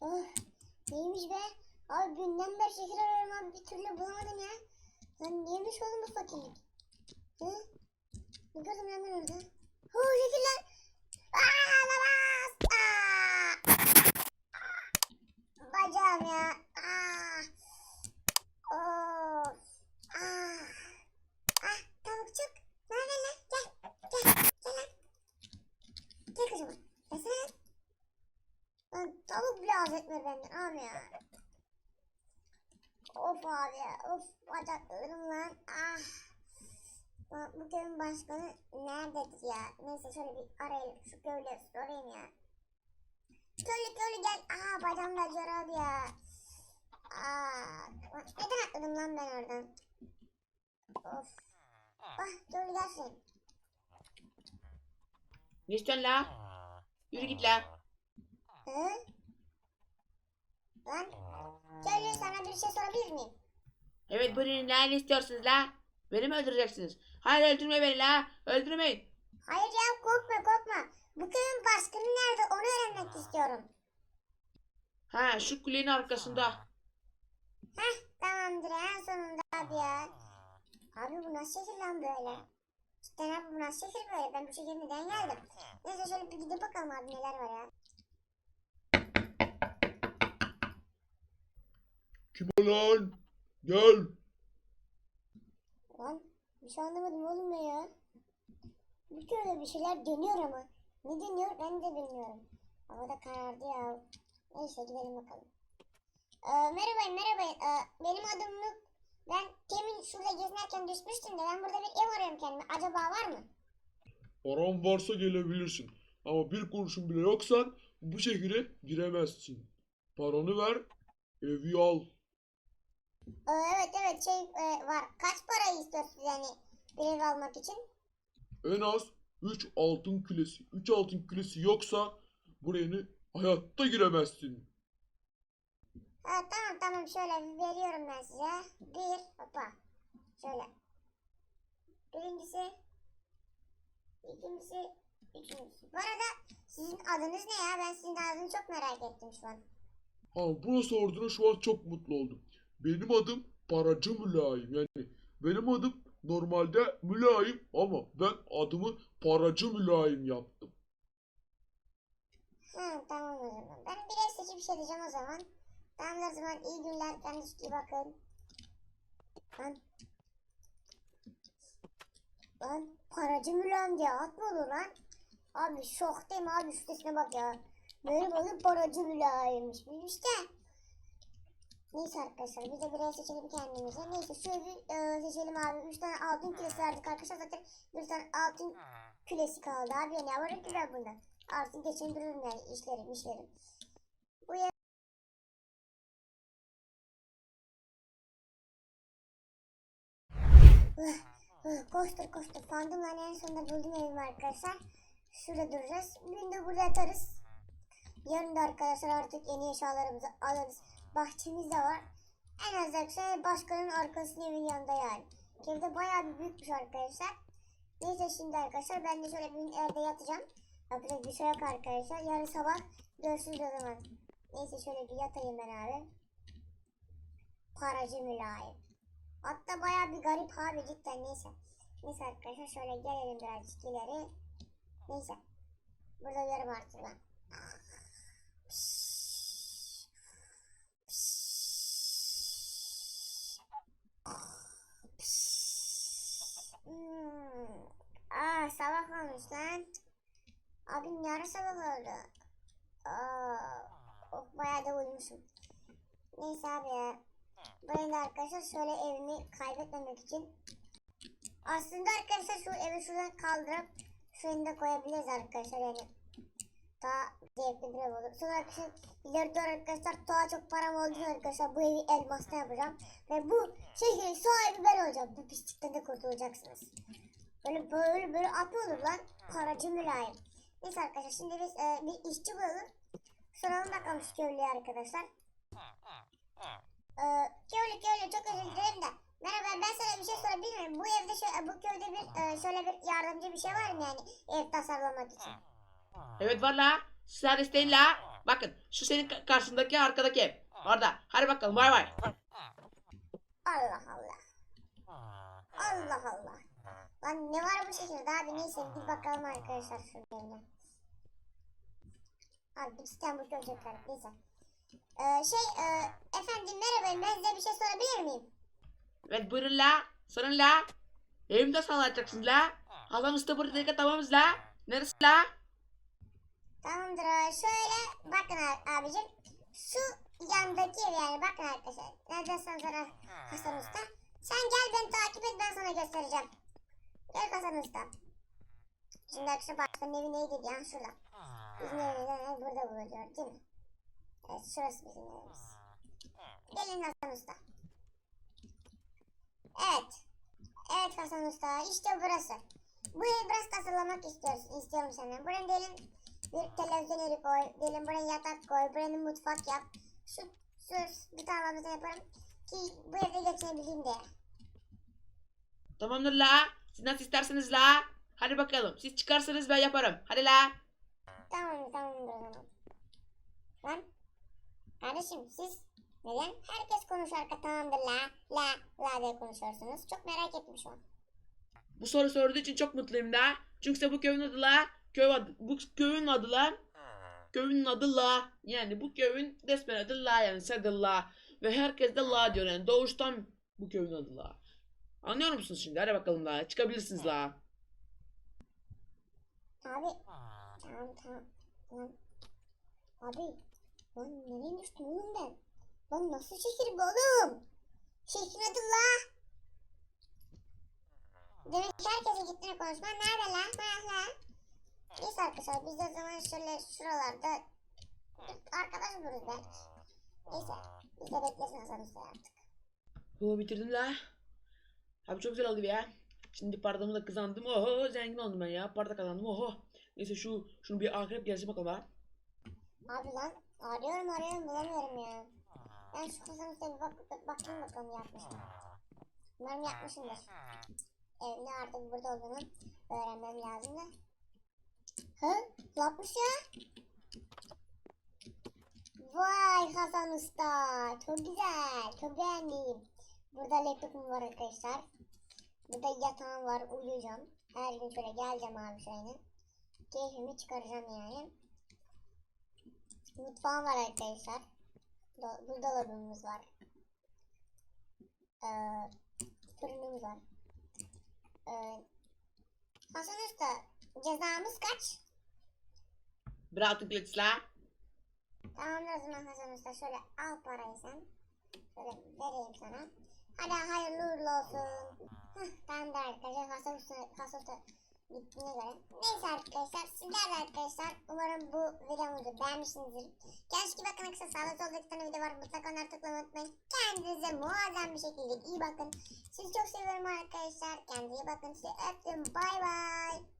Oh, neymiş be? Abi günden beri şeker arıyorum abi bir türlü bulamadım ya. Lan neymiş oğlum bu fakirlik? Hı? Ne gördüm lan ben orada? Huu şekerler. Aaa olamaz. Aa! Bacağım ya. Aa! Of. Aa! Ah tavukçuk. Ne haber lan? Gel. Gel. Gel lan. Gel kızım. Gelsene lan. Lan tavuk bile az etmiyor benden abi ya. Of abi. Of bacaklarım lan. Ah. Lan bu köyün başkanı nerededir ya? Neyse şöyle bir arayayım. Şu köylü sorayım ya. Köylü köylü gel. Aa bacağım da acıyor abi ya. Aa. Lan neden atladım lan ben oradan? Of. Ah köylü gelsin. Ne istiyorsun la? Yürü git la. Hı? Lan sana bir şey sorabilir miyim? Evet buyurun la ne istiyorsunuz la? Beni mi öldüreceksiniz? Hayır öldürme beni la. Öldürmeyin. Hayır ya korkma korkma. Bu köyün başkanı nerede onu öğrenmek istiyorum. Ha şu kulenin arkasında. Heh tamamdır en sonunda abi ya. Abi bu nasıl şehir lan böyle? Cidden abi bu nasıl şehir böyle? Ben bu şehre neden geldim? Neyse şöyle bir gidip bakalım abi neler var ya. Kim o lan? Gel. Lan bir şey anlamadım oğlum ben ya. Bir köyde bir şeyler dönüyor ama. Ne dönüyor ben de bilmiyorum. Hava da karardı ya. Neyse gidelim bakalım. Ee, merhaba merhaba. Ee, benim adım Nuk. Ben temin şurada gezinirken düşmüştüm de ben burada bir ev arıyorum kendime. Acaba var mı? Paran varsa gelebilirsin. Ama bir kuruşun bile yoksan bu şehire giremezsin. Paranı ver, evi al. Ee, evet evet şey e, var. Kaç parayı istiyorsunuz yani bir ev almak için? En az 3 altın külesi. 3 altın külesi yoksa buraya hayatta giremezsin. Ha, tamam tamam şöyle veriyorum ben size. Bir hopa. Şöyle. Birincisi. ikincisi. Üçüncüsü. Bu arada sizin adınız ne ya? Ben sizin adını çok merak ettim şu an. Ha bunu sorduğuna şu an çok mutlu oldum. Benim adım Paracı Mülayim. Yani benim adım normalde Mülayim ama ben adımı Paracı Mülayim yaptım. Ha, tamam o zaman. Ben biraz seçip bir şey diyeceğim o zaman. Tamam o zaman iyi günler. Kendinize iyi bakın. Lan. Lan paracı mülam diye at mı olur lan? Abi şok değil mi abi şu sesine bak ya. Benim adım paracı mülayimmiş. Bilmiş de. Neyse arkadaşlar biz de birer seçelim kendimize. Neyse şöyle bir e, seçelim abi. 3 tane altın küresi verdik arkadaşlar zaten bir tane altın küresi kaldı abi. Ne var ki ben bunda? Artık geçindiririm yani işlerim işlerim. İh, koştur koştur. Sandım lan en sonunda buldum evimi arkadaşlar. Şurada duracağız. Bugün de burada yatarız. Yarın da arkadaşlar artık yeni eşyalarımızı alırız. Bahçemiz de var. En az arkadaşlar başkanın arkasının evin yanında yani. Evde bayağı bir büyükmüş arkadaşlar. Neyse şimdi arkadaşlar ben de şöyle bir evde yatacağım. Yapacak bir şey yok arkadaşlar. Yarın sabah görüşürüz o zaman. Neyse şöyle bir yatayım ben abi. Paracı mülayim. Hatta bayağı bir garip abi cidden neyse. Neyse arkadaşlar şöyle gelelim birazcık ileri. Neyse. Burada uyarım artık ben. Hmm. Aa sabah olmuş lan. Abi yarın sabah oldu. Oh, bayağı da uyumuşum. Neyse abi ya. Ben de arkadaşlar şöyle evimi kaybetmemek için. Aslında arkadaşlar şu evi şuradan kaldırıp şu önüne koyabiliriz arkadaşlar yani. Daha zevkli bir ev olur. Sonra arkadaşlar ileride arkadaşlar daha çok param olduğu arkadaşlar bu evi elmasla yapacağım. Ve bu şehrin sahibi ben olacağım. Bu pislikten de kurtulacaksınız. Böyle böyle böyle at mı olur lan? Paracı mülayim. Neyse arkadaşlar şimdi biz e, bir işçi bulalım. Soralım bakalım şu köylüye arkadaşlar. Ee, köylü köylü çok özür dilerim de. Merhaba ben sana bir şey sorabilir miyim? Bu evde şöyle, bu köyde bir e, şöyle bir yardımcı bir şey var mı yani ev tasarlamak için? Evet var la. Sizler isteyin la. Bakın şu senin ka- karşındaki arkadaki ev. Orada. Hadi bakalım bay bay. Allah Allah. Allah Allah. Lan ne var bu şekilde abi neyse bir bakalım arkadaşlar şuradan. Abi bir sistem bu çocuklar neyse. Ee, şey e, efendim merhaba ben size bir şey sorabilir miyim? Evet buyurun la. Sorun la. Evimde sağlayacaksınız la. Hasan Usta burada tamamız la. Neresi la? Tamamdır. Şöyle bakın abi, abicim. Şu yandaki ev yani bakın arkadaşlar. Neredesin sana Hasan Usta? Sen gel beni takip et ben sana göstereceğim. Gel Usta. Şimdi arkadaşlar bakın evi neydi ya şurada. Bizim evimiz burada bulunuyor değil mi? Evet şurası bizim evimiz. Gelin Hasan Usta. Evet. Evet Hasan Usta işte burası. Bu evi biraz tasarlamak istiyoruz, istiyorum senden. Buraya diyelim bir televizyon yeri koy, diyelim buraya yatak koy, buraya bir mutfak yap. Şu, şu gıdalarımızı yaparım ki bu evde geçinebileyim diye. Tamamdır la. Siz nasıl isterseniz la. Hadi bakalım. Siz çıkarsanız ben yaparım. Hadi la. Tamam tamamdır o zaman. Lan kardeşim siz neden herkes konuşarken tamamdır la la la diye konuşuyorsunuz? Çok merak ettim şu an. Bu soru sorduğu için çok mutluyum da. Çünkü bu köyün adı la. Köy adı, bu köyün adı la. Köyün adı la. Yani bu köyün resmen adı la yani Sadı la. Ve herkes de la diyor yani doğuştan bu köyün adı la. Anlıyor musunuz şimdi? Hadi bakalım la. Çıkabilirsiniz la. Abi tamam tamam. Lan abi lan nereye düştüm oğlum ben? Lan nasıl şehir bu oğlum? Şehrin adı la. Demek ki herkesin gittiğini konuşman nerede la? Ha la. Neyse arkadaşlar biz de o zaman şöyle şuralarda arkadaş oluruz belki. Neyse biz de beklesin Hasan Usta artık. Oo bitirdim la. Abi çok güzel oldu ya. Şimdi paramı da kazandım. Oho zengin oldum ben ya. Para da kazandım. Oho. Neyse şu şunu bir akrep gelsin bakalım ha. Abi lan arıyorum arıyorum bulamıyorum ya. Ben şu Usta'ya bir bak, bak, bakayım bakalım yapmış mı? Umarım yapmışımdır. Evinde artık burada olduğunu öğrenmem lazım da. Hı? Yapmış ya. Vay Hasan Usta. Çok güzel. Çok beğendim. Burada laptopum var arkadaşlar. Burada yatağım var. Uyuyacağım. Her gün şöyle geleceğim abi şöyle. Keyfimi çıkaracağım yani. Mutfağım var arkadaşlar. Do buzdolabımız var. Ee, fırınımız var. Ee, Hasan Usta cezamız kaç? Kılıç la. Tamamdır o zaman Hasan Usta. Şöyle al parayı sen. Şöyle vereyim sana. Hadi hayırlı uğurlu olsun. Hah, tamam da arkadaşlar Hasan Usta gittiğine göre. Neyse arkadaşlar sizler de arkadaşlar umarım bu videomuzu beğenmişsinizdir. Kendinize bakın kısa sağda solda iki tane video var. Mutlaka onları tıklamayı unutmayın. Kendinize muazzam bir şekilde iyi bakın. Sizi çok seviyorum arkadaşlar. Kendinize iyi bakın. Sizi öptüm. Bay bay.